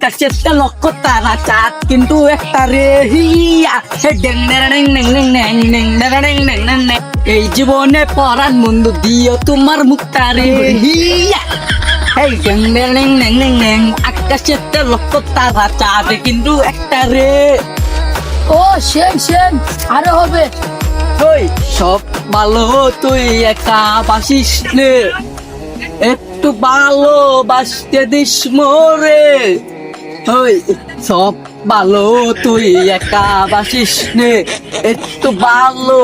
কাছেতে লক্ষ তারা চাঁদ কিন্তু একটা রে এই জীবনে পরাণ বন্ধু দিও তোমার মুক্তা রে হিয়া কিন্তু একটা রে সেন সেন হবে সব ভালো তুই একা একটু ভালোবাসতে দিস মোরে ওই সব ভালো তুই একা বাসিস নে একটু ভালো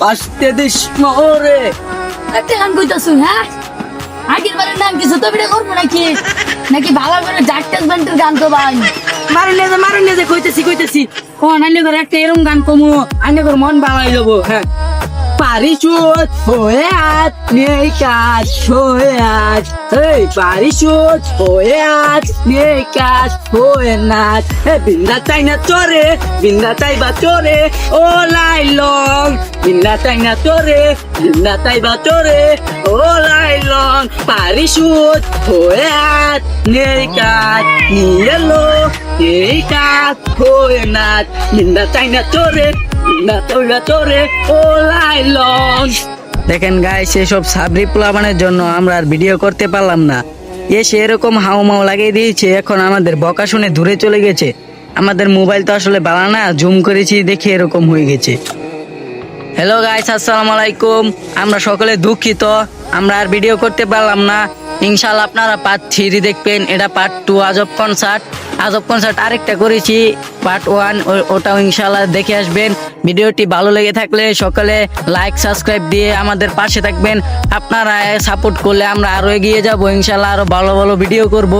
বাসতে দিস মোরে গান কইতাছুন হ্যাঁ? আগের বারের নাম কিছু তো বিটা করব নাকি? নাকি ভালো করে জাটকাস ব্যান্ডের গান তো ভাই? মারেন যে মারেন যে কইতেছি কইতেছি। ও নানি করে একটা এরম গান কমু আনি করে মন ভালো হয়ে যাব হ্যাঁ। পারিশুট হয়ে আজ, নেই কাজ হয়ে আজ। এই পারিশুট হয়ে আজ, নেই কাজ হয়ে নাচ হে বিন্দা চাই না চরে, বিন্দা চাই বা চরে, ও লাই লং বিন্দা চাই না চরে, বিন্দা চাই বা চরে, ও লাই লং পারিশুট হয়ে আজ, নেই কাজ নিয়ে লো এই কাজ হয়ে নাচ বিন্দা চাই না চরে দেখেন গাই সেসব সাবরি প্লাবানের জন্য আমরা আর ভিডিও করতে পারলাম না। এসে এরকম হাউ মাউ লাগিয়ে দিয়েছে, এখন আমাদের বকা শুনে দূরে চলে গেছে। আমাদের মোবাইল তো আসলে বালা না জুম করেছি দেখে এরকম হয়ে গেছে। হ্যালো গাইস আসসালামু আলাইকুম। আমরা সকলে দুঃখিত, আমরা আর ভিডিও করতে পারলাম না। ইনশাল্লাহ আপনারা পার্ট থ্রি দেখবেন, এটা পার্ট টু আজব কনসার্ট আজব কনসার্ট আরেকটা করেছি পার্ট ওয়ান ওটাও ইনশাল্লাহ দেখে আসবেন। ভিডিওটি ভালো লেগে থাকলে সকালে লাইক সাবস্ক্রাইব দিয়ে আমাদের পাশে থাকবেন। আপনারা সাপোর্ট করলে আমরা আরও এগিয়ে যাব ইনশাল্লাহ আরও ভালো ভালো ভিডিও করব।